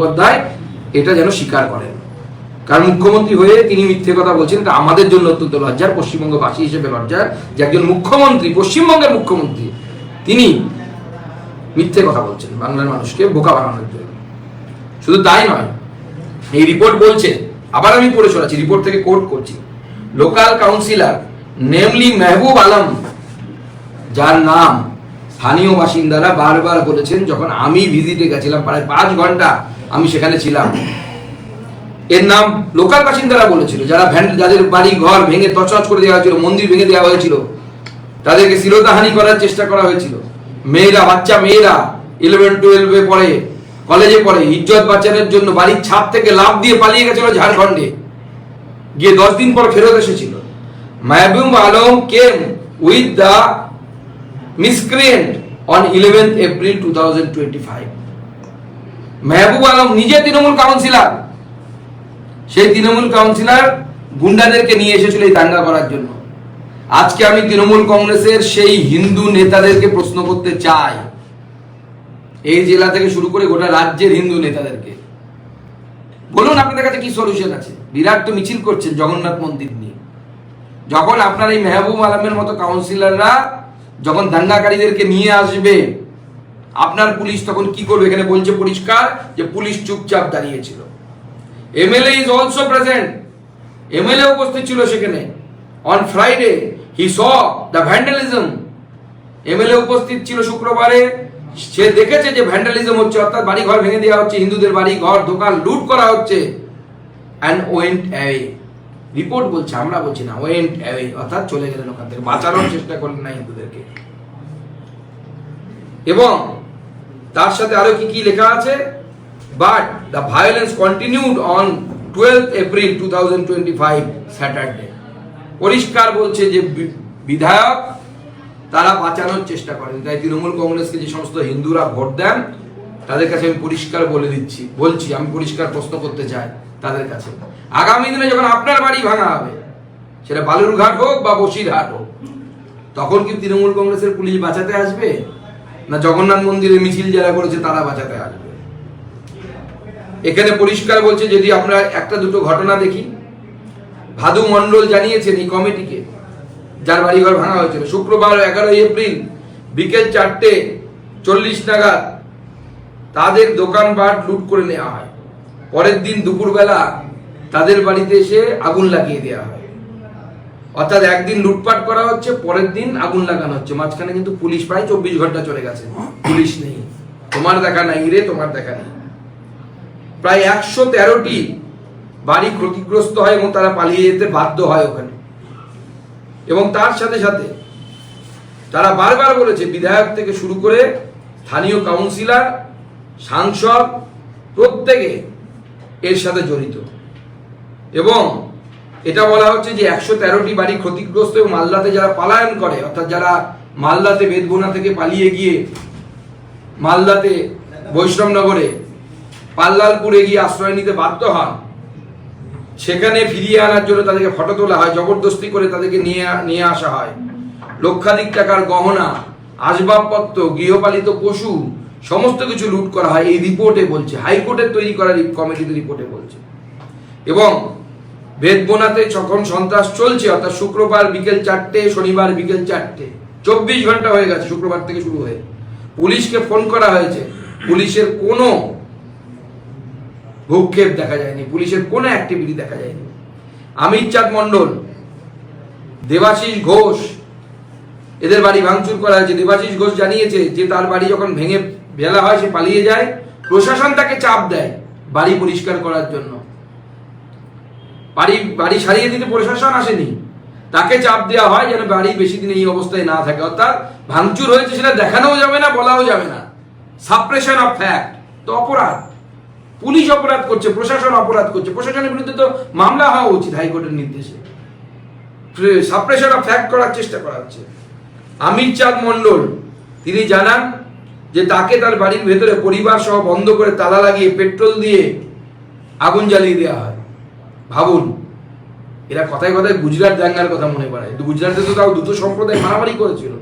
বন্দ্যোপাধ্যায় এটা যেন স্বীকার করেন। কারণ মুখ্যমন্ত্রী হয়ে তিনি মিথ্যে কথা বলছেন, এটা আমাদের জন্য অত্যন্ত লজ্জার পশ্চিমবঙ্গবাসী হিসেবে লজ্জার, যে একজন মুখ্যমন্ত্রী, পশ্চিমবঙ্গের মুখ্যমন্ত্রী, তিনি মিথ্যে কথা বলছেন বাংলার মানুষকে বোকা বানানোর জন্য। শুধু তাই নয়, এই রিপোর্ট বলছে, আবার আমি পড়ে শোনাচ্ছি, রিপোর্ট থেকে কোর্ট করছি, local councillor namely Mehboob Alam, যার নাম স্থানীয় বাসিন্দারা বারবার বলেছেন, যখন আমি ভিজিটে গেছিলাম, প্রায় পাঁচ ঘণ্টা আমি সেখানে ছিলাম। এর নাম লোকাল বাসিন্দারা বলেছিল, যারা ভ্যান, যাদের বাড়ি ঘর ভেঙে তছনছ করে দেওয়া হয়েছিল, মন্দির ভেঙে দেওয়া হয়েছিল, তাদেরকে শিরোধাহানি করার চেষ্টা করা হয়েছিল। মেয়েরা, বাচ্চা মেয়েরা ইলেভেন টুয়েলভে পড়ে কলেজে পড়ে, ইজ্জত বাঁচানোর জন্য বাড়ির ছাদ থেকে লাভ দিয়ে পালিয়ে গেছিল ঝাড়খণ্ডে। গিয়ে দশ দিন পর ফেরত এসেছিল। Mahbub Alam came with the miscreant on eleventh April two thousand twenty five Mehboob Alam নিজে তৃণমূল কাউন্সিলর। সেই তৃণমূল কাউন্সিলর গুন্ডাদেরকে নিয়ে এসেছিল এই দাঙ্গা করার জন্য। আজকে আমি তৃণমূল কংগ্রেসের সেই হিন্দু নেতাদেরকে প্রশ্ন করতে চাই। এই জেলা থেকে শুরু করে গোটা রাজ্যের হিন্দু নেতাদেরকে। বলুন, আপনাদের কাছে কি সলিউশন আছে? বিরাট তো মিছিল করছেন জগন্নাথ মন্দির নিয়ে। যখন আপনার এই মেহবুব আলমের মতো কাউন্সিলররা যখন দাঙ্গাকারীদেরকে নিয়ে আসবে, আপনার পুলিশ তখন কি করবে? এখানে বলছে পরিষ্কার যে পুলিশ চুপচাপ দাঁড়িয়েছিল। MLA is also present MLA উপস্থিত ছিল সেখানে। On Friday he saw the vandalism MLA উপস্থিত ছিল শুক্রবারে। সে দেখেছে যে ভ্যান্ডালিজম হচ্ছে, অর্থাৎ বাড়ি ঘর ভেঙে দেওয়া হচ্ছে, হিন্দুদের বাড়ি ঘর দোকান লুট করা হচ্ছে। অ্যান্ড ওয়েন্ট অ্যাওয়ে রিপোর্ট বলছে, আমরা বলছি না ওয়েন্ট অ্যাওয়ে অর্থাৎ চলে গেলেন ওখান থেকে। বাঁচানোর চেষ্টা করলেন না হিন্দুদেরকে। এবং তার সাথে আরও কি কি লেখা আছে? But the violence continued on twelve April two thousand twenty five Saturday পরিষ্কার বলছে যে বিধায়ক, তারা বাঁচানোর চেষ্টা করেন। তাই তৃণমূল কংগ্রেসকে যে সমস্ত হিন্দুরা ভোট দেন, তাদের কাছে আমি পরিষ্কার বলে দিচ্ছি, বলছি, আমি পরিষ্কার প্রশ্ন করতে চাই। তাদের কাছে। আগামী দিনে যখন আপনার বাড়ি ভাঙা হবে, সেটা বালুরঘাট হোক বা বসিরহাট হোক, তখন কি তৃণমূল কংগ্রেসের পুলিশ বাঁচাতে আসবে? না জগন্নাথ মন্দিরে মিছিল যারা করেছে, তারা বাঁচাতে আসবে? এখানে পরিষ্কার বলছে, যদি আমরা একটা দুটো ঘটনা দেখি, ভাদু মণ্ডল জানিয়েছেন এই কমিটিকে, যার বাড়িঘর ভাঙা হয়েছিল। শুক্রবার এগারোই এপ্রিল বিকেল চারটে চল্লিশ নাগাদ তাদের দোকানপাট লুট করে নেওয়া হয়। পরের দিন দুপুরবেলা তাদের বাড়িতে এসে আগুন লাগিয়ে দেওয়া হয়। অর্থাৎ একদিন লুটপাট করা হচ্ছে, পরের দিন আগুন লাগানো হচ্ছে। মাঝখানে কিন্তু পুলিশ প্রায় চব্বিশ ঘণ্টা চলে গেছে। পুলিশ নেই। তোমার দেখা নাই রে, তোমার দেখা নেই। প্রায় একশো তেরোটি বাড়ি ক্ষতিগ্রস্ত হয় এবং তারা পালিয়ে যেতে বাধ্য হয় ওখানে। এবং তার সাথে সাথে তারা বারবার বলেছে, বিধায়ক থেকে শুরু করে স্থানীয় কাউন্সিলর, সাংসদ, প্রত্যেকে এর সাথে জড়িত। এবং এটা বলা হচ্ছে যে একশো তেরোটি বাড়ি ক্ষতিগ্রস্ত এবং মালদাতে যারা পালায়ন করে, অর্থাৎ যারা মালদাতে বেদবোনা থেকে পালিয়ে গিয়ে মালদাতে বৈষ্ণবনগরে পাল্লালপুরে গিয়ে আশ্রয় নিতে বাধ্য হন, সেখানে ফিরিয়ে আনার জন্য তাদেরকে ফটো তোলা হয়, জবরদস্তি করে তাদেরকে নিয়ে নিয়ে আসা হয়। লক্ষাধিক টাকার গহনা, আসবাবপত্র, গৃহপালিত পশু সমস্ত কিছু লুট করা হয়, এই রিপোর্টে বলছে হাইকোর্টের তৈরি করা কমিটিতে রিপোর্টে বলছে। এবং বেদবোনাতে যখন সন্ত্রাস চলছে, অর্থাৎ শুক্রবার বিকেল চারটে, শনিবার বিকেল চারটে, চব্বিশ ঘণ্টা হয়ে গেছে শুক্রবার থেকে শুরু হয়ে। পুলিশকে ফোন করা হয়েছে, পুলিশের কোনো ভূক্ষেপ দেখা যায়নি, পুলিশের কোনো অ্যাক্টিভিটি দেখা যায়নি। অমিত চাঁদ মণ্ডল, দেবাশিস ঘোষ, এদের বাড়ি ভাঙচুর করা হয়েছে। দেবাশিস ঘোষ জানিয়েছে যে তার বাড়ি যখন ভেঙে ফেলা হয়, সে পালিয়ে যায়। প্রশাসন তাকে চাপ দেয় বাড়ি পরিষ্কার করার জন্য। বাড়ি বাড়ি সারিয়ে দিতে প্রশাসন আসেনি। তাকে চাপ দেওয়া হয় যেন বাড়ি বেশি দিন এই অবস্থায় না থাকে। অর্থাৎ ভাঙচুর হয়েছে সেটা দেখানোও যাবে না, বলাও যাবে না। সাপ্রেশন অফ ফ্যাক্ট তো অপরাধ। পুলিশ অপরাধ করছে, প্রশাসন অপরাধ করছে। প্রশাসনের বিরুদ্ধে তো মামলা হওয়া উচিত হাইকোর্টের নির্দেশে। সাপ্রেশন অফ ফ্যাক্ট করার চেষ্টা করা হচ্ছে। আমির চাঁদ মণ্ডল, তিনি জানান যে তাকে তার বাড়ির ভেতরে পরিবার সহ বন্ধ করে তালা লাগিয়ে পেট্রোল দিয়ে আগুন জ্বালিয়ে দেওয়া হয়। ভাবুন, এরা কথায় কথায় গুজরাট দাঙ্গার কথা মনে পড়ে কিন্তু গুজরাটে তো তাও দুটো সম্প্রদায় মারামারি করেছিল।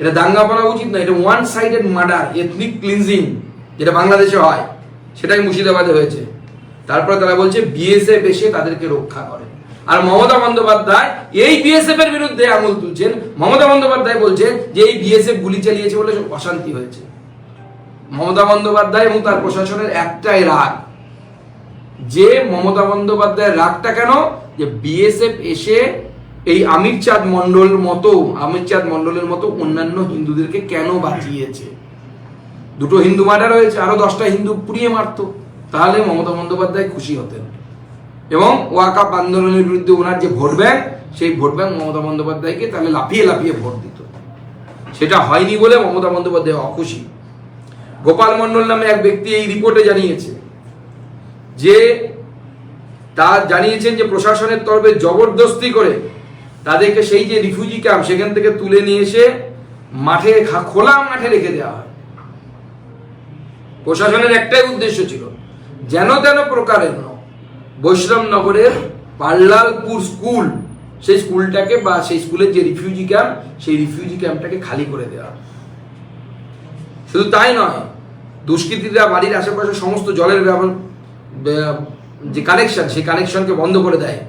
এটা দাঙ্গা বলা উচিত না এটা one sided murder ethnic cleansing যেটা বাংলাদেশে হয়, সেটাই মুর্শিদাবাদে হয়েছে। তারপরে তারা বলছে বিএসএফ এসে তাদেরকে রক্ষা করে। আর মমতা বন্দ্যোপাধ্যায় এই বিএসএফ এর বিরুদ্ধে আঙুল তুলছেন। মমতা বন্দ্যোপাধ্যায় বলছেন যে এই বিএসএফ গুলি চালিয়েছে বলে অশান্তি হয়েছে। মমতা বন্দ্যোপাধ্যায় এবং তার প্রশাসনের একটাই রাগ। যে মমতা বন্দ্যোপাধ্যায়ের রাগটা কেন? যে বিএসএফ এসে এই আমির চাঁদ মন্ডল মতো, আমির চাঁদ মন্ডলের মতো অন্যান্য হিন্দুদেরকে কেন বাঁচিয়েছে? দুটো হিন্দু মারা রয়েছে আরও দশটা হিন্দু পুড়িয়ে মারতো। তাহলে মমতা বন্দ্যোপাধ্যায় খুশি হতেন। এবং ওয়াকাপ আন্দোলনের বিরুদ্ধে ওনার যে ভোট ব্যাংক, সেই ভোট ব্যাংক মমতা বন্দ্যোপাধ্যায়কে তাহলে লাফিয়ে লাফিয়ে ভোট দিত। সেটা হয়নি বলে মমতা বন্দ্যোপাধ্যায় অখুশি। গোপাল মণ্ডল নামে এক ব্যক্তি এই রিপোর্টে জানিয়েছে যে, তা জানিয়েছেন যে প্রশাসনের তরফে জবরদস্তি করে তাদেরকে সেই যে রিফিউজি ক্যাম্প, সেখান থেকে তুলে নিয়ে এসে মাঠে খোলা মাঠে রেখে দেওয়া হয়। প্রশাসনের একটাই উদ্দেশ্য ছিল, যেন তেন প্রকারের বৈষ্ণবনগরের পাল্লালপুর স্কুল, সেই স্কুলটাকে বা সেই স্কুলের যে রিফিউজি ক্যাম্প সেই রিফিউজি ক্যাম্পটাকে খালি করে দেওয়া। শুধু তাই নয়, দুষ্কৃতীরা বাড়ির আশেপাশে সমস্ত জলের ব্যবহার যে কানেকশন সেই কানেকশনকে বন্ধ করে দেয়,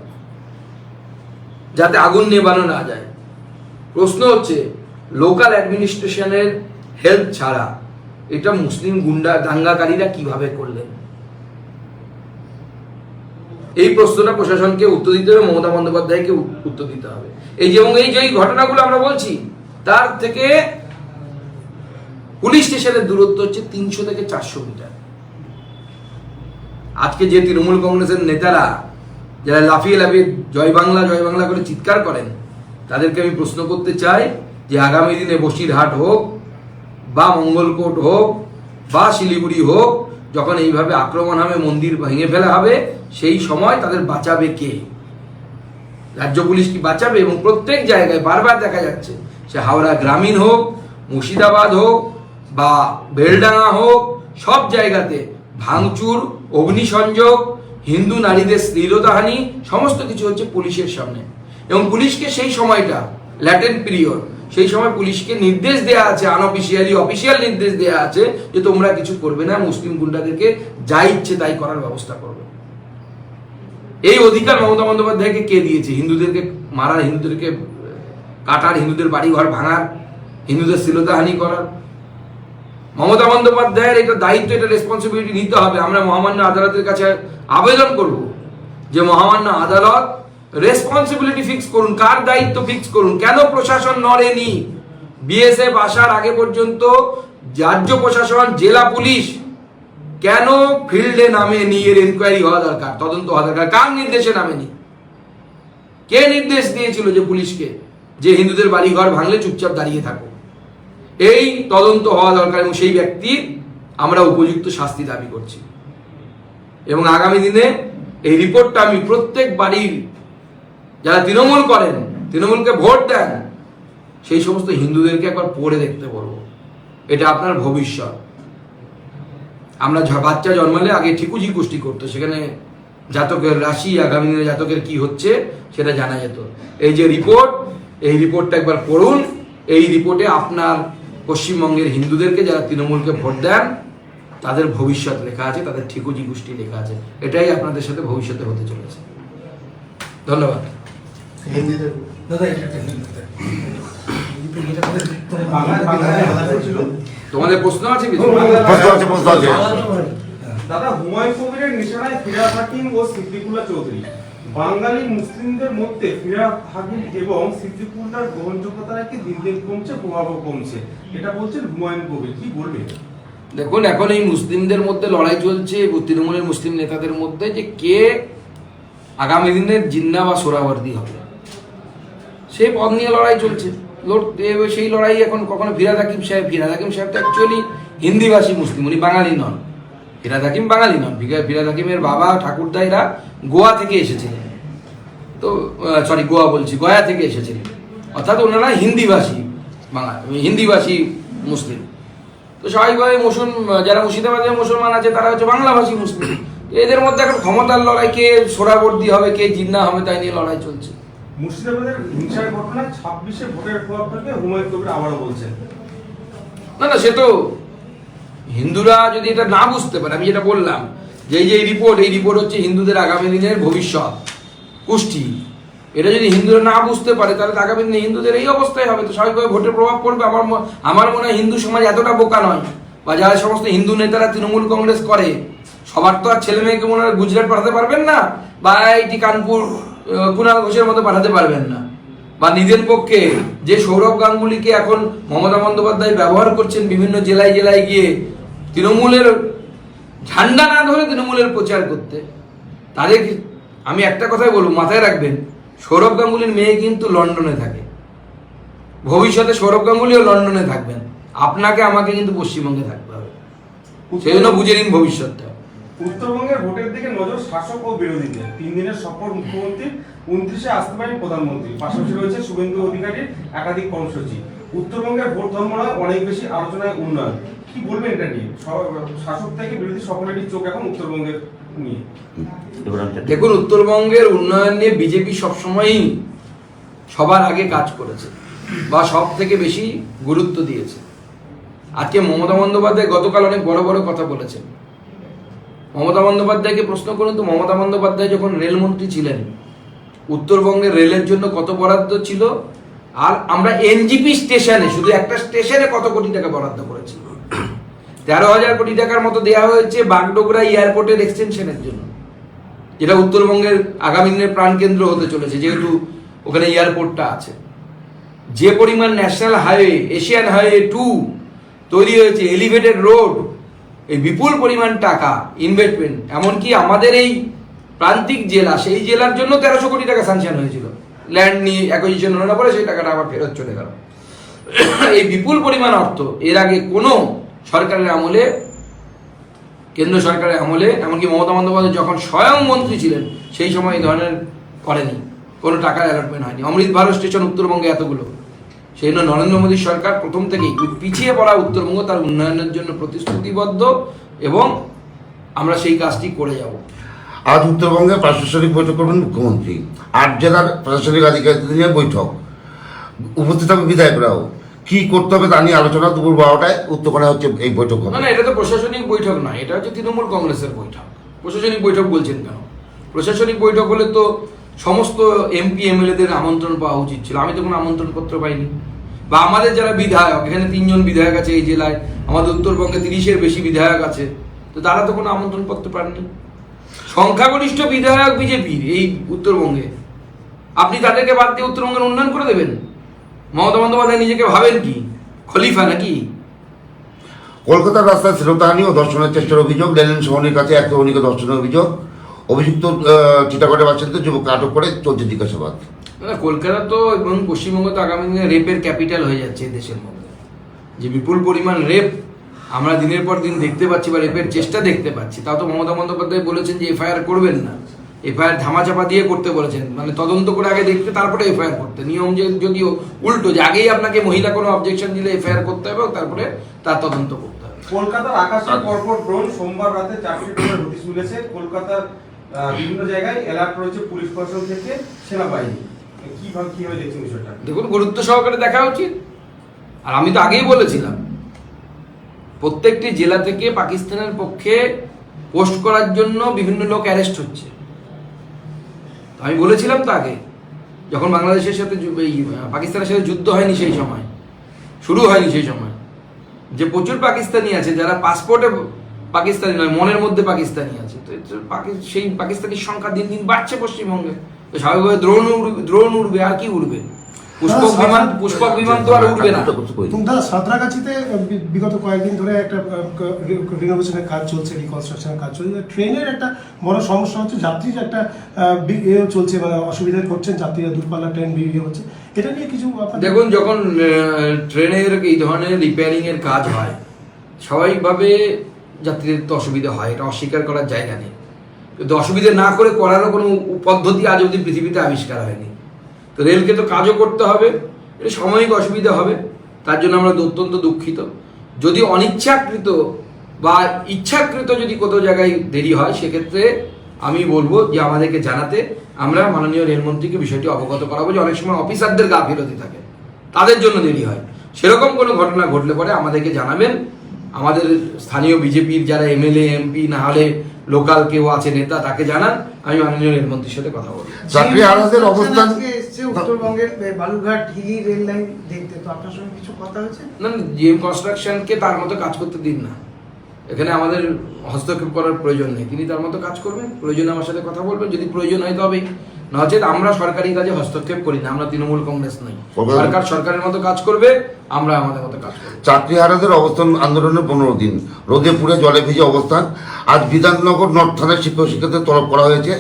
যাতে আগুন নেবানো না যায়। প্রশ্ন হচ্ছে লোকাল অ্যাডমিনিস্ট্রেশনের হেল্প ছাড়া এটা মুসলিম গুন্ডা দাঙ্গাকারীরা কীভাবে করলেন? এই প্রশ্নটা প্রশাসনকে উত্তর দিতে হবে, মমতা বন্দ্যোপাধ্যায়কে উত্তর দিতে হবে। এই যে এই যে ঘটনাগুলো আমরা বলছি, তার থেকে পুলিশ স্টেশনের দূরত্ব হচ্ছে তিনশো থেকে চারশো মিটার। আজকে যে তৃণমূল কংগ্রেসের নেতারা যারা লাফিয়ে লাফিয়ে জয় বাংলা জয় বাংলা করে চিৎকার করেন, তাদেরকে আমি প্রশ্ন করতে চাই যে আগামী দিনে বসিরহাট হোক, বা মঙ্গলকোট হোক, বা শিলিগুড়ি হোক যখন এইভাবে আক্রমণ হবে, মন্দির ভেঙে ফেলা হবে, সেই সময় তাদের বাঁচাবে কে? রাজ্য পুলিশ কি বাঁচাবে? এবং প্রত্যেক জায়গায় বারবার দেখা যাচ্ছে, সে হাওড়া গ্রামীণ হোক, মুর্শিদাবাদ হোক, বা বেলডাঙ্গা হোক, সব জায়গাতে ভাঙচুর, অগ্নিসংযোগ, হিন্দু নারীদের শ্লীলতাহানি, সমস্ত কিছু হচ্ছে পুলিশের সামনে। এবং পুলিশকে সেই সময়টা, ল্যাটেন্ট পিরিয়ড সেই সময় পুলিশকে নির্দেশ দেওয়া আছে আনঅফিসিয়ালি অফিসিয়াল নির্দেশ দেওয়া আছে যে তোমরা কিছু করবে না, মুসলিম গুন্ডাদেরকে যা ইচ্ছে তাই করার ব্যবস্থা করবে। এই অধিকার মমতা বন্দ্যোপাধ্যায়কে কে দিয়েছে? হিন্দুদেরকে মারার, হিন্দুদেরকে কাটার, হিন্দুদের বাড়ি ঘর ভাঙার, হিন্দুদের শ্লীলতাহানি করার। মমতা বন্দ্যোপাধ্যায়ের এটা দায়িত্ব, এটা রেসপন্সিবিলিটি নিতে হবে। আমরা মহামান্য আদালতের কাছে আবেদন করব যে মহামান্য আদালত রেসপন্সিবিলিটি ফিক্স করুন, কার দায়িত্ব ফিক্স করুন, কেন প্রশাসন নড়েনি? বিএসএফ আসার আগে পর্যন্ত রাজ্য প্রশাসন, জেলা পুলিশ কেন ফিল্ডে নামেনি এর এনকোয়ারি হওয়া দরকার? তদন্ত হওয়া দরকার। কার নির্দেশে নামেনি? কে নির্দেশ দিয়েছিল যে পুলিশকে? যে হিন্দুদের বাড়ি ঘর ভাঙলে চুপচাপ দাঁড়িয়ে থাকো। এই তদন্ত হওয়া দরকার এবং সেই ব্যক্তির আমরা উপযুক্ত শাস্তি দাবি করছি। এবং আগামী দিনে এই রিপোর্টটা আমি প্রত্যেক বাড়ির যারা তৃণমূল করেন, তৃণমূলকে ভোট দেন, সেই সমস্ত হিন্দুদেরকে একবার পড়ে দেখতে বলব। এটা আপনার ভবিষ্যৎ। আমরা বাচ্চা জন্মালে আগে ঠিকুজি কুষ্টি করতো, সেখানে জাতকের রাশি, আগামী দিনে জাতকের কি হচ্ছে, সেটা জানা যেত। এই যে রিপোর্ট, এই রিপোর্টটা একবার পড়ুন। এই রিপোর্টে আপনার পশ্চিমবঙ্গের হিন্দুদেরকে যারা তৃণমূলকে ভোট দেন, তাদের ভবিষ্যৎ লেখা আছে, তাদের ঠিকুজি গোষ্ঠী লেখা আছে। এটাই আপনাদের সাথে ভবিষ্যতে হতে চলেছে। ধন্যবাদ। হিন্দিতে দাদা এটা হিন্দিতে তোমাদের প্রশ্ন আছে কিছু? প্রশ্ন আছে, প্রশ্ন আছে। দাদা হুমায়ুন কবিরের নিশানায় ফিরাদ হাকিম ও সিদ্দিকুল্লাহ চৌধুরী। বাঙালি মুসলিমদের মধ্যে ফিরাদ হাকিম এবং সিদ্দিকুল্লাহর গ্রহণযোগ্যতা নাকি দিন দিন কমছে প্রভাবও কমছে। এটা বলছেন হুমায়ুন কবির। কি বলবেন দেখুন এখন এই মুসলিমদের মধ্যে লড়াই চলছে তৃণমূলের মুসলিম নেতাদের মধ্যে যে কে আগামী দিনের জিন্না বা সোরাবর্দি হবে। সেই পদ নিয়ে লড়াই চলছে। সেই লড়াই এখন কখনো ফিরাদ হাকিম সাহেব ফিরাদ হাকিম সাহেব তো অ্যাকচুয়ালি হিন্দিভাষী মুসলিম, উনি বাঙালি নন। ফিরাদ হাকিম বাঙালি নন। ফিরা- ফিরাদ হাকিমের বাবা, ঠাকুরদাইরা গোয়া থেকে এসেছিলেন। তো সরি গোয়া বলছি, গয়া থেকে এসেছিলেন। অর্থাৎ ওনারা হিন্দিভাষী বাঙালি হিন্দিভাষী মুসলিম। তো স্বাভাবিকভাবে মুসলিম, যারা মুর্শিদাবাদের মুসলমান আছে, তারা হচ্ছে বাংলাভাষী মুসলিম। এদের মধ্যে এখন ক্ষমতার লড়াই, কে সোরাবর্দি হবে, কে জিন্না হবে, তাই নিয়ে লড়াই চলছে। মুর্শিদাবাদের হিংসার ঘটনায় ছাব্বিশে ভোটের প্রভাব ফেলবে হুমায়ুন কবির আবারও বলছেন। না না, সে তো হিন্দুরা যদি এটা না বুঝতে পারে, আমি যেটা বললাম, যে এই যে এই রিপোর্ট এই রিপোর্ট হচ্ছে হিন্দুদের আগামী দিনের ভবিষ্যৎ, কুষ্টি। এটা যদি হিন্দুরা না বুঝতে পারে, তাহলে আগামী দিনে হিন্দুদের এই অবস্থায় হবে। তো স্বাভাবিকভাবে ভোটের প্রভাব পড়বে। আমার আমার মনে হয় হিন্দু সমাজ এতটা বোকা নয়, বা যারা সমস্ত হিন্দু নেতারা তৃণমূল কংগ্রেস করে, সবার তো আর ছেলে মেয়েকে মনে হয় গুজরাট পাঠাতে পারবেন না, বা আইটি কানপুর কুণাল ঘোষের মতো পাঠাতে পারবেন না। বা নিজের পক্ষে যে সৌরভ গাঙ্গুলিকে এখন মমতা বন্দ্যোপাধ্যায় ব্যবহার করছেন বিভিন্ন জেলায় জেলায় গিয়ে, তৃণমূলের ঝান্ডা না ধরে তৃণমূলের প্রচার করতে, তাদের আমি একটা কথাই বলব, মাথায় রাখবেন, সৌরভ গাঙ্গুলির মেয়ে কিন্তু লন্ডনে থাকে। ভবিষ্যতে সৌরভ গাঙ্গুলিও লন্ডনে থাকবেন। আপনাকে, আমাকে কিন্তু পশ্চিমবঙ্গে থাকতে হবে। সেই জন্য বুঝে নিন ভবিষ্যৎটা। উত্তরবঙ্গের ভোটের দিকে নজর শাসক ও বিরোধীদের। তিন দিনের সফর মুখ্যমন্ত্রী উনত্রিশে আসতে পারেন প্রধানমন্ত্রী। পাশাপাশি রয়েছে শুভেন্দু অধিকারীর একাধিক কর্মসূচি। উত্তরবঙ্গের ভোট ধর্ম নয় অনেক বেশি আলোচনায় উন্নয়ন। কি বলবেন এটা নিয়ে? শাসক থেকে বিরোধী সকলেরই চোখ এখন উত্তরবঙ্গের নিয়ে। দেখুন উত্তরবঙ্গের উন্নয়ন নিয়ে বিজেপি সবসময়ই সবার আগে কাজ করেছে বা সব থেকে বেশি গুরুত্ব দিয়েছে। আজকে মমতা বন্দ্যোপাধ্যায় গতকাল অনেক বড় বড় কথা বলেছেন। মমতা বন্দ্যোপাধ্যায়কে প্রশ্ন করুন তো, মমতা বন্দ্যোপাধ্যায় যখন রেলমন্ত্রী ছিলেন, উত্তরবঙ্গের রেলের জন্য কত বরাদ্দ ছিল? আর আমরা এনজিপি স্টেশনে, শুধু একটা স্টেশনে কত কোটি টাকা বরাদ্দ করেছি তেরো হাজার কোটি টাকার মতো দেওয়া হয়েছে বাগডোগরা এয়ারপোর্টের এক্সটেনশনের জন্য, যেটা উত্তরবঙ্গের আগামী দিনের প্রাণকেন্দ্র হতে চলেছে, যেহেতু ওখানে এয়ারপোর্টটা আছে। যে পরিমাণ national highway, Asian highway two তৈরি হয়েছে, এলিভেটেড রোড এই বিপুল পরিমাণ টাকা ইনভেস্টমেন্ট এমনকি আমাদের এই প্রান্তিক জেলা, সেই জেলার জন্য তেরোশো কোটি টাকা স্যাংশন হয়েছিল। ল্যান্ড নিয়ে অ্যাকুইজিশন হওয়ার পরে সেই টাকাটা আবার ফেরত চলে গেল। এই বিপুল পরিমাণ অর্থ, এর আগে কোনো সরকারের আমলে, কেন্দ্র সরকারের আমলে, এমনকি মমতা বন্দ্যোপাধ্যায় যখন স্বয়ং মন্ত্রী ছিলেন, সেই সময় এই ধরনের করেনি। কোনো টাকার অ্যালটমেন্ট হয়নি। অমৃত ভারত স্টেশন উত্তরবঙ্গে এতগুলো। সেই জন্য নরেন্দ্র মোদী সরকার প্রথম থেকেই পিছিয়ে পড়া উত্তরবঙ্গ তার উন্নয়নের জন্য প্রতিশ্রুতিবদ্ধ এবং আমরা সেই কাজটি করে যাব। আজ উত্তরবঙ্গে প্রশাসনিক বৈঠক করবেন মুখ্যমন্ত্রী। আট জেলার প্রশাসনিক আধিকারিকদের নিয়ে বৈঠক। উপস্থিত থাকবে বিধায়করাও। কি করতে হবে তা নিয়ে আলোচনা দুপুর বারোটায়। উত্তরকোণে হচ্ছে এই বৈঠক না না এটা তো প্রশাসনিক বৈঠক নয় এটা হচ্ছে তৃণমূল কংগ্রেসের বৈঠক। প্রশাসনিক বৈঠক বলছেন কেন? প্রশাসনিক বৈঠক হলে তো সমস্ত এমপি এমএলএদের আমন্ত্রণ পাওয়া উচিত ছিল। আমি তো কোনো আমন্ত্রণ পত্র পাইনি। বা আমাদের যারা বিধায়ক, এখানে তিনজন বিধায়ক আছে এই জেলায়, আমাদের উত্তরবঙ্গে তিরিশের বেশি বিধায়ক আছে, তো তারা তো কোনো আমন্ত্রণ পত্র পাননি। সংখ্যাগরিষ্ঠ বিধায়ক বিজেপির এই উত্তরবঙ্গে। আপনি তাদেরকে বাদ দিয়ে উত্তরবঙ্গের উন্নয়ন করে দেবেন? মমতা বন্দ্যোপাধ্যায় নিজেকে ভাবেন কি? খলিফা নাকি? কলকাতার রাস্তায় শ্রোতাহানি ও দর্শনের চেষ্টার অভিযোগ, লেনিন সহনির কাছে এক তরুণীকে ধর্ষণের অভিযোগ। অভিযুক্ত চিটাগড়ের বাসিন্দা যুবককে আটক করে চলছে জিজ্ঞাসাবাদ। না, কলকাতা তো এবং পশ্চিমবঙ্গ তো আগামী দিনে রেপের ক্যাপিটাল হয়ে যাচ্ছে দেশের মধ্যে। যে বিপুল পরিমাণ রেপ আমরা দিনের পর দিন দেখতে পাচ্ছি বা রেপের চেষ্টা দেখতে পাচ্ছি তাও তো মমতা বন্দ্যোপাধ্যায় বলেছেন যে এফআইআর করবেন না। এফআইআর ধামাচাপা দিয়ে করতে বলেছেন মানে তদন্ত করে আগে দেখতে তারপরে এফআইআর করতে। নিয়ম যে যদিও উল্টো যে আগেই আপনাকে মহিলা কোনো অবজেকশন দিলে এফআইআর করতে হবে এবং তারপরে তার তদন্ত করতে হবে। কলকাতার আকাশে পরপর ড্রোন সোমবার রাতে চারটি ড্রোনের হদিস মিলেছে। কলকাতার বিভিন্ন জায়গায় অ্যালার্ট রয়েছে পুলিশ প্রশাসন থেকে, সেনাবাহিনী। কীভাবে কীভাবে দেখছেন বিষয়টা? দেখুন, গুরুত্ব সহকারে দেখা উচিত। আর আমি তো আগেই বলেছিলাম, প্রত্যেকটি জেলা থেকে পাকিস্তানের পক্ষে পোস্ট করার জন্য বিভিন্ন লোক অ্যারেস্ট হচ্ছে। আমি বলেছিলাম তো আগে, যখন বাংলাদেশের সাথে পাকিস্তানের সাথে যুদ্ধ হয়নি সেই সময়, শুরু হয়নি সেই সময়, যে প্রচুর পাকিস্তানি আছে, যারা পাসপোর্টে পাকিস্তানি নয় মনের মধ্যে পাকিস্তানি আছে। তো সেই পাকিস্তানির সংখ্যা দিন দিন বাড়ছে পশ্চিমবঙ্গে। তো স্বাভাবিকভাবে দ্রোণ উড়বে দ্রোণ উড়বে আর কি উড়বে? পুষ্পক বিমান পুষ্পক বিমান তো আর উড়বে না। তোমরা সাঁতরাগাছিতে বিগত কয়েকদিন ধরে একটা রিনোভেশনের কাজ চলছে রিকনস্ট্রাকশনের কাজ চলছে। ট্রেনের একটা বড় সমস্যা হচ্ছে যাত্রীর একটা চলছে মানে যাত্রীরা দূরপাল্লা ট্রেন বেরিয়ে হচ্ছে। এটা নিয়ে কিছু দেখুন যখন ট্রেনের এই ধরনের রিপেয়ারিং এর কাজ হয় স্বাভাবিকভাবে যাত্রীদের তো অসুবিধা হয়, এটা অস্বীকার করার জায়গা নেই। কিন্তু অসুবিধা না করে করারও কোনো পদ্ধতি আজ অবধি পৃথিবীতে আবিষ্কার হয়নি। তো রেলকে তো কাজও করতে হবে এটা সাময়িক অসুবিধা হবে, তার জন্য আমরা অত্যন্ত দুঃখিত। যদি অনিচ্ছাকৃত বা ইচ্ছাকৃত যদি কোথাও জায়গায় দেরি হয়, সেক্ষেত্রে আমি বলব যে আমাদেরকে জানাতে আমরা মাননীয় রেলমন্ত্রীকে বিষয়টি অবগত করাবো যে অনেক সময় অফিসারদের গা গাফিলতি থাকে, তাদের জন্য দেরি হয়। সেরকম কোনো ঘটনা ঘটলে পরে আমাদেরকে জানাবেন। আমাদের স্থানীয় বিজেপির যারা এমএলএ এমপি না হলে লোকাল কেউ আছে নেতা তাকে জানান আমি মাননীয় রেলমন্ত্রীর সাথে কথা বলব। চাকরি হারাদের অবস্থান উত্তরবঙ্গের এ, বালুরঘাট হিলি রেল লাইন দেখতে। তো আপনার সঙ্গে কিছু কথা হয়েছে? না জিএম কনস্ট্রাকশনকে তার মতো কাজ করতে দিন না। এখানে আমাদের হস্তক্ষেপ করার প্রয়োজন নেই। তিনি তার মতো কাজ করবেন। প্রয়োজনে আমার সাথে কথা বলবেন। যদি প্রয়োজন হয় তবেই। নচেত আমরা সরকারি কাজে হস্তক্ষেপ করি না আমরা তৃণমূল কংগ্রেস নই। সরকার সরকারের মতো কাজ করবে আমরা আমাদের মতো কাজ করব। চাকরি হারাদের অবস্থান আন্দোলনের পনেরো দিন রোদে পুড়ে জলে ভিজে অবস্থান। আজ বিধাননগর নর্থ থানায় শিক্ষক শিক্ষকদের তলব করা হয়েছে।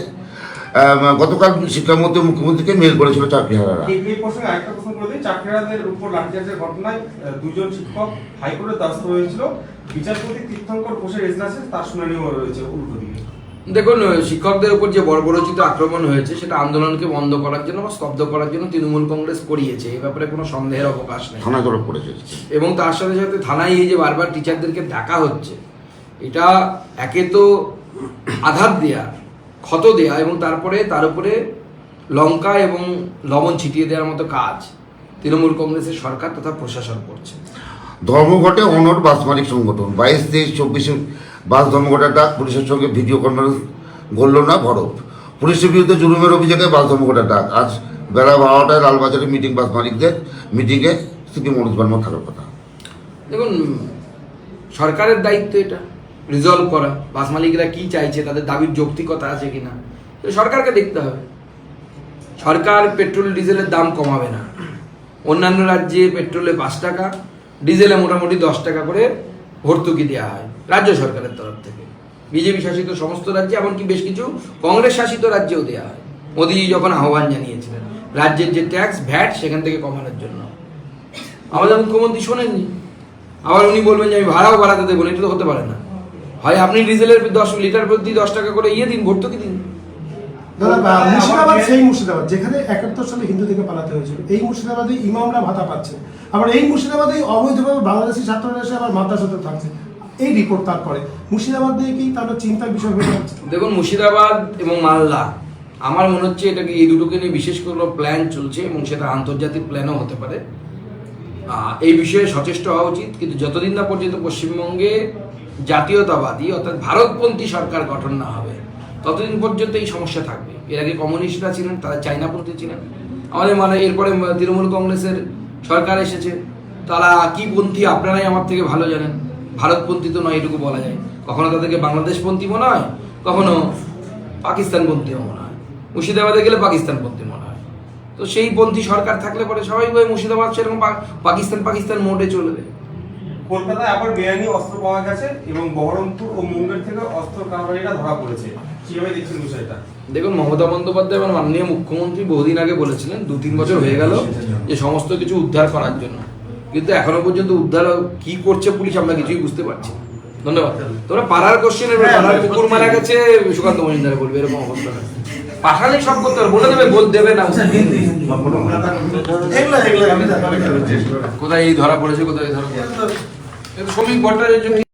গতকাল শিক্ষামন্ত্রী মুখ্যমন্ত্রীকে মেল করেছিল চাকরি হারারা এই প্রসঙ্গে আরেকটা প্রশ্ন করে দিই। চাকরিহারাদের উপর লাঠিচার্জের ঘটনায় দুজন শিক্ষক হাইকোর্টের দ্বারস্থ হয়েছিল। বিচারপতি তীর্থঙ্কর ঘোষের এজলাসে তার শুনানিও রয়েছে উল্টো দেখুন শিক্ষকদের উপর যে বর্বরচিত আক্রমণ হয়েছে সেটা আন্দোলনকে বন্ধ করার জন্য বা স্তব্ধ করার জন্য তৃণমূল কংগ্রেস করিয়েছে। এ ব্যাপারে কোনো সন্দেহের অবকাশ নেই। থানায় তলব করেছে এবং তার সাথে সাথে থানায় এই যে বারবার টিচারদেরকে ডাকা হচ্ছে এটা একে তো আঘাত দেয়া ক্ষত দেয়া এবং তারপরে তার উপরে লঙ্কা এবং লবণ ছিটিয়ে দেওয়ার মতো কাজ তৃণমূল কংগ্রেসের সরকার তথা প্রশাসন করছে। ধর্মঘটে অনর বাস মালিক সংগঠন বাইশ তেইশ চব্বিশে বাস ধর্মঘটের ডাক পুলিশের সঙ্গে ভিডিও কনফারেন্স গড়ল না ভরত। পুলিশের বিরুদ্ধে জুলুমের অভিযোগে বাস ধর্মঘটের ডাক আজ বেলা বারোটায় লালবাজারে মিটিং বাস মালিকদের মিটিংয়ে সিপি মনোজ বর্মা থাকার কথা। দেখুন, সরকারের দায়িত্ব এটা রিজলভ করা। বাস মালিকরা কি চাইছে, তাদের দাবির যৌক্তিকতা আছে কিনা, তো সরকারকে দেখতে হবে। সরকার পেট্রোল, ডিজেলের দাম কমাবে না। অন্যান্য রাজ্যে পেট্রোলে পাঁচ টাকা, ডিজেলে মোটামুটি দশ টাকা করে ভর্তুকি দেওয়া হয়। রাজ্য সরকারের তরফ থেকে। বিজেপি শাসিত সমস্ত রাজ্যে, এমনকি বেশ কিছু কংগ্রেস শাসিত রাজ্যেও দেওয়া হয়। মোদীজি যখন আহ্বান জানিয়েছিলেন, রাজ্যের যে ট্যাক্স ভ্যাট সেখান থেকে কমানোর জন্য। আমাদের মুখ্যমন্ত্রী শোনেননি। আবার উনি বলবেন যে, আমি ভাড়াও বাড়াতে দেবো এটা তো হতে পারে না। হয় আপনি ডিজেলের দশ লিটার প্রতি দশ টাকা করে ইয়ে দিন, ভর্তুকি দিন। মুর্শিদাবাদ সেই মুর্শিদাবাদ, যেখানে একাত্তর সালে হিন্দু থেকে পালাতে হয়েছিল। এই মুর্শিদাবাদে ইমামরা ভাতা পাচ্ছে। আবার এই মুর্শিদাবাদে অবৈধভাবে বাংলাদেশি ছাত্ররা এসে আবার মাদ্রাসাতে থাকছে। এই রিপোর্ট তারপরে। মুর্শিদাবাদ নিয়ে কি তাহলে চিন্তার বিষয় হয়ে যাচ্ছে? দেখুন, মুর্শিদাবাদ এবং মালদা, আমার মনে হচ্ছে এটাকে এই দুটোকে নিয়ে বিশেষ কোনো প্ল্যান চলছে এবং সেটা আন্তর্জাতিক প্ল্যানও হতে পারে। এই বিষয়ে সচেষ্ট হওয়া উচিত, কিন্তু যতদিন না পর্যন্ত পশ্চিমবঙ্গে জাতীয়তাবাদী, অর্থাৎ ভারতপন্থী সরকার গঠন না হবে, ততদিন পর্যন্ত এই সমস্যা থাকবে। এর আগে কমিউনিস্টরা ছিলেন, তারা চাইনাপন্থী ছিলেন। আমাদের মানে এরপরে তৃণমূল কংগ্রেসের সরকার এসেছে। তারা কি পন্থী, আপনারাই আমার থেকে ভালো জানেন। ভারতপন্থী তো নয় এটুকু বলা যায়। কখনো তাদেরকে বাংলাদেশপন্থী মনে হয় কখনো পাকিস্তানপন্থীও মনে হয়। মুর্শিদাবাদে গেলে পাকিস্তানপন্থী মনে হয়। তো সেই পন্থী সরকার থাকলে পরে স্বাভাবিকভাবে মুর্শিদাবাদ সেরকম পাকিস্তান পাকিস্তান মোডে চলবে। কলকাতায় আবার বেআইনি অস্ত্র পাওয়া গেছে এবং বহরমপুর ও মুঙ্গের থেকে অস্ত্র কারবারিরা ধরা পড়েছে। কীভাবে দেখছেন বিষয়টা? দেখুন মমতা বন্দ্যোপাধ্যায় এবং মাননীয় মুখ্যমন্ত্রী বহুদিন আগে বলেছিলেন দু তিন বছর হয়ে গেল যে সমস্ত কিছু উদ্ধার করার জন্য। কিন্তু এখনও পর্যন্ত উদ্ধার কি করছে পুলিশ আমরা কিছুই বুঝতে পারছি ধন্যবাদ। তোমরা পাড়ার কোশ্চেন পাড়ার কুকুর মারা গেছে সুকান্ত মজুমদার বলবে এরকম অবস্থা পাঠালে সব করতে হবে বলে দেবে বল দেবে না। কোথায় এই ধরা পড়েছে কোথায় এই ধরা পড়েছে? এটা শ্রমিক ভট্টাচার্য